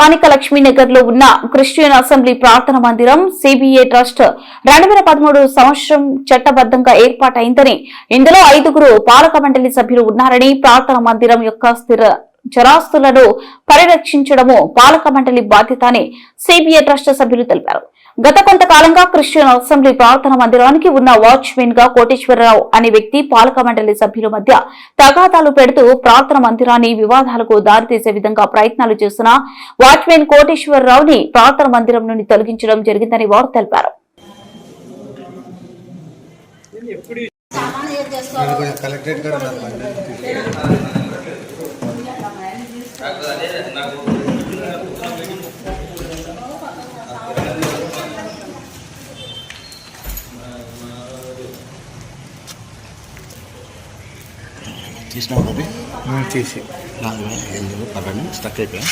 స్థానిక లక్ష్మీనగర్లో ఉన్న Christian assembly ప్రార్థన మందిరం సిబిఏ ట్రస్ట్ రెండు వేల పదమూడు సంవత్సరం చట్టబద్ధంగా ఏర్పాటైందని ఇందులో ఐదుగురు పాలక మండలి సభ్యులు ఉన్నారని ప్రార్థన మందిరం యొక్క స్థిర చరాస్తులను పరిరక్షించడము పాలక మండలి బాధ్యత అని సిబిఐ ట్రస్ట్ సభ్యులు తెలిపారు. గత కొంతకాలంగా క్రిస్టియన్ అసెంబ్లీ ప్రార్థన మందిరానికి ఉన్న వాచ్మెన్గా కోటేశ్వరరావు అనే వ్యక్తి పాలక మండలి సభ్యుల మధ్య తగాదాలు పెడుతూ ప్రార్థన మందిరాన్ని వివాదాలకు దారితీసే విధంగా ప్రయత్నాలు చేస్తున్న వాచ్మెన్ కోటేశ్వరరావుని ప్రార్థన మందిరం నుండి తొలగించడం జరిగిందని వారు తెలిపారు. కలెక్టరేట్ బాబీ? తీసి. నాలుగు పర్వాలేదు స్టక్ అయిపోయా?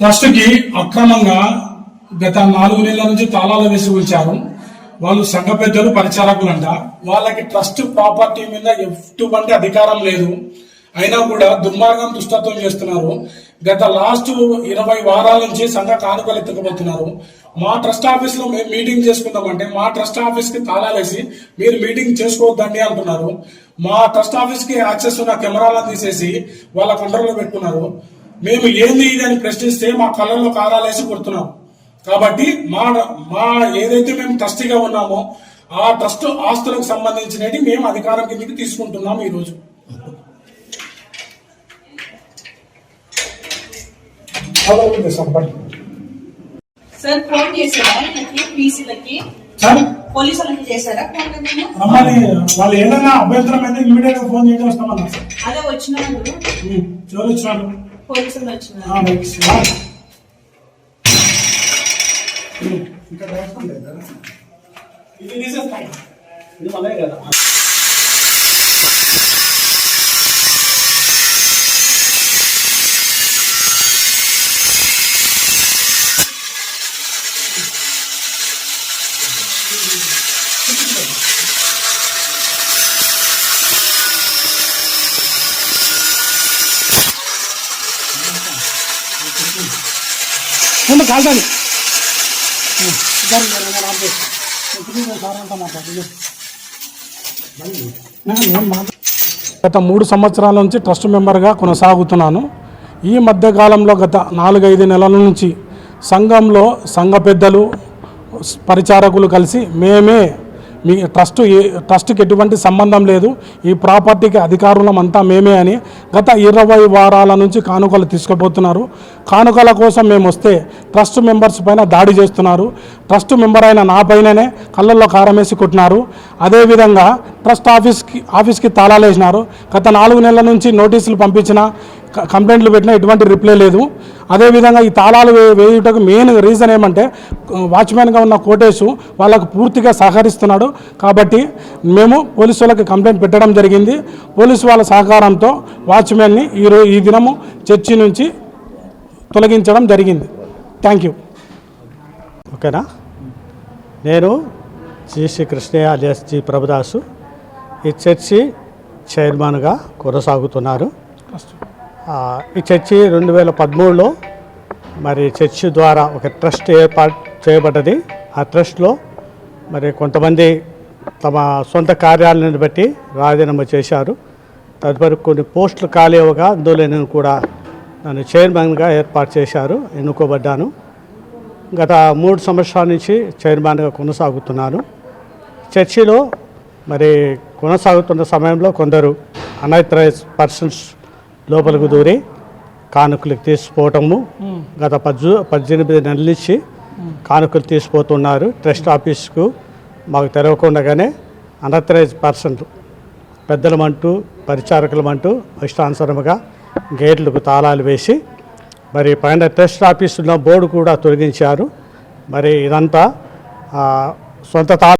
ట్రస్ట్కి అక్రమంగా గత నాలుగు నెలల నుంచి తాళాలు వేసి ఉంచారు వాళ్ళు సంఘ పెద్దలు పరిచారకులంట. వాళ్ళకి ట్రస్ట్ ప్రాపర్టీ మీద ఎటువంటి అధికారం లేదు. అయినా కూడా దుర్మార్గం దుష్టత్వం చేస్తున్నారు. గత లాస్ట్ ఇరవై వారాల నుంచి సంఘ కానుకలు ఎత్తుకుపోతున్నారు. మా ట్రస్ట్ ఆఫీస్లో మేము మీటింగ్ చేసుకుందామంటే మా ట్రస్ట్ ఆఫీస్కి తాళాలేసి మీరు మీటింగ్ చేసుకోవద్దండి అంటున్నారు. మా ట్రస్ట్ ఆఫీస్కి యాక్సెస్ ఉన్న కెమెరాలను తీసేసి వాళ్ళ కంట్రోల్లో పెట్టుకున్నారు. మేము ఏంది ఇది అని ప్రశ్నిస్తే మా కళ్ళల్లో కారాలేసి కొడుతున్నాం. కాబట్టి మా మా ఏదైతే మేము ట్రస్టీగా ఉన్నామో ఆ ట్రస్ట్ ఆస్తులకు సంబంధించినవి మేము అధికారం కిందకి తీసుకుంటున్నాం ఈ రోజు అలాగే సంపండి. సార్ ఫోన్ చేశారా? వీళ్ళకి పీసీలకి సార్? పోలీసులకి చేశారా? రమ్మని వాళ్ళు ఏదైనా అభ్యంతరం అయితే ఇమీడియట్గా ఫోన్ చేసి వస్తామన్నారు సార్. అదే వచ్చినారు ఎవరు వచ్చినారు పోలీసులు. వచ్చినారు? ఇది తీసేస్తాను. ఇది మళ్ళీ కదా. ముందు కాల్తాను గత మూడు సంవత్సరాల నుంచి ట్రస్ట్ మెంబర్గా కొనసాగుతున్నాను. ఈ మధ్యకాలంలో గత నాలుగైదు నెలల నుంచి సంఘంలో సంఘ పెద్దలు పరిచారకులు కలిసి మేమే మీ ట్రస్ట్ ఏ ట్రస్ట్కి ఎటువంటి సంబంధం లేదు. ఈ ప్రాపర్టీకి అధికారులం అంతా మేమే అని గత ఇరవై వారాల నుంచి కానుకలు తీసుకుపోతున్నారు. కానుకల కోసం మేము వస్తే ట్రస్ట్ మెంబర్స్ పైన దాడి చేస్తున్నారు. ట్రస్ట్ మెంబర్ అయిన నా పైననే కళ్ళల్లో కారం వేసి కొట్టినారు. అదేవిధంగా ట్రస్ట్ ఆఫీస్కి ఆఫీస్కి తాళాలు వేసినారు. గత నాలుగు నెలల నుంచి నోటీసులు పంపించిన క- కంప్లైంట్లు పెట్టినా ఎటువంటి రిప్లై లేదు. అదేవిధంగా ఈ తాళాలు వే వేయుటకు మెయిన్ రీజన్ ఏమంటే వాచ్మెన్గా ఉన్న కోటేశు వాళ్ళకు పూర్తిగా సహకరిస్తున్నాడు. కాబట్టి మేము పోలీసు వాళ్ళకి కంప్లైంట్ పెట్టడం జరిగింది. పోలీసు వాళ్ళ సహకారంతో వాచ్మెన్ని ఈరోజు ఈ దినము చర్చి నుంచి తొలగించడం జరిగింది. థ్యాంక్ యూ ఓకేనా? నేను G Sri Krishnaiah alias G Prabhudasu ఈ చర్చి చైర్మన్గా కొనసాగుతున్నారు. ఈ చర్చి రెండు వేల పదమూడులో మరి చర్చి ద్వారా ఒక ట్రస్ట్ ఏర్పాటు చేయబడ్డది. ఆ ట్రస్ట్లో మరి కొంతమంది తమ సొంత కార్యాలయాన్ని బట్టి రాజీనామా చేశారు. తదుపరి కొన్ని పోస్టులు ఖాళీ అవగా అందులో నేను కూడా నన్ను చైర్మన్గా ఏర్పాటు చేశారు ఎన్నుకోబడ్డాను. గత మూడు సంవత్సరాల నుంచి చైర్మన్గా కొనసాగుతున్నాను. చర్చిలో మరి కొనసాగుతున్న సమయంలో కొందరు అనైథరైజ్ పర్సన్స్ లోపలికి దూరి కానుకలకు తీసుకుపోవటము గత పద్దు పద్దెనిమిది నెలల నుంచి కానుకలు తీసుకుపోతున్నారు. ట్రస్ట్ ఆఫీస్కు మాకు తెరవకుండగానే అనథరైజ్ పర్సన్ పెద్దలమంటూ పరిచారకులమంటూ ఇష్టానుసరముగా గేట్లకు తాళాలు వేసి మరి పైన ట్రస్ట్ ఆఫీసులో బోర్డు కూడా తొలగించారు. మరి ఇదంతా సొంత తా